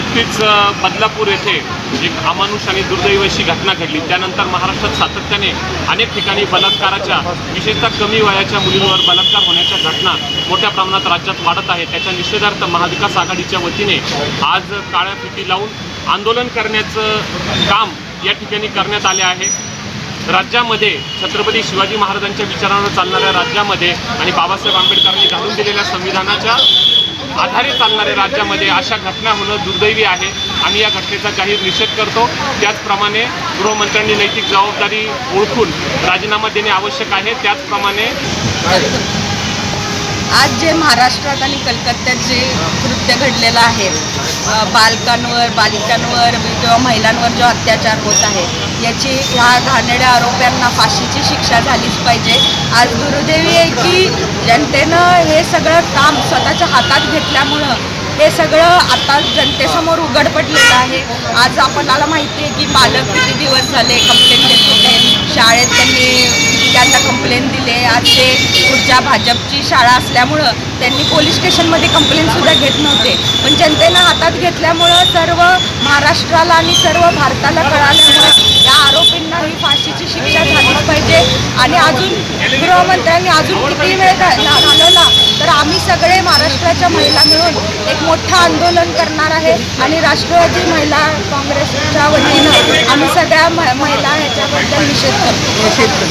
नुकतीच बदलापूर येथे एक अमानुष आणि दुर्दैव अशी घटना घडली. त्यानंतर महाराष्ट्रात सातत्याने अनेक ठिकाणी बलात्काराच्या विशेषतः कमी वयाच्या मुलींवर बलात्कार होण्याच्या घटना मोठ्या प्रमाणात राज्यात वाढत आहे त्याच्या निषेधार्थ महाविकास आघाडीच्या वतीने आज काळ्या फिटी लावून आंदोलन करण्याचं काम या ठिकाणी करण्यात आले आहे. राज्यामध्ये छत्रपती शिवाजी महाराजांच्या विचारांवर चालणाऱ्या राज्यामध्ये आणि बाबासाहेब आंबेडकरांनी घालून दिलेल्या संविधानाच्या आधारे चालणाऱ्या राज्यामध्ये अशा घटना होणं दुर्दैवी आहे. आम्ही या घटनेचा जाहीर निषेध करतो. त्याचप्रमाणे गृहमंत्र्यांनी नैतिक जबाबदारी ओळखून राजीनामा देणे आवश्यक आहे. त्याचप्रमाणे आज जे महाराष्ट्रात आणि कलकत्त्यात जे कृत्य घडलेलं आहे बालकांवर बालिकांवर किंवा महिलांवर जो अत्याचार होत आहे याची ह्या घाणेड्या आरोप्यांना फाशीची शिक्षा झालीच पाहिजे. आज दुर्दैवी आहे की जनतेनं हे सगळं काम स्वतःच्या हातात घेतल्यामुळं हे सगळं आता जनतेसमोर उघड पडलेलं आहे. आज आपणाला माहिती आहे की पालक किती दिवस झाले कंप्लेंट देत होते. शाळेत त्यांनी त्यांना कंप्लेंट दिले. आज ते पुढच्या भाजपची शाळा असल्यामुळं त्यांनी पोलीस स्टेशनमध्ये कंप्लेंटसुद्धा घेत नव्हते. पण जनतेनं हातात घेतल्यामुळं सर्व महाराष्ट्राला आणि सर्व भारताला कळाल्यामुळं या आरोपींना ही फाशीची शिक्षा झालीच पाहिजे. आणि अजून गृहमंत्र्यांनी अजून किती वेळ घालवला? तर आम्ही सगळे महाराष्ट्राच्या महिला मिळून एक मोठं आंदोलन करणार आहे. आणि राष्ट्रवादी महिला काँग्रेसच्या वतीनं आम्ही सगळ्या म- महिला ह्याच्याबद्दल निषेध करतो.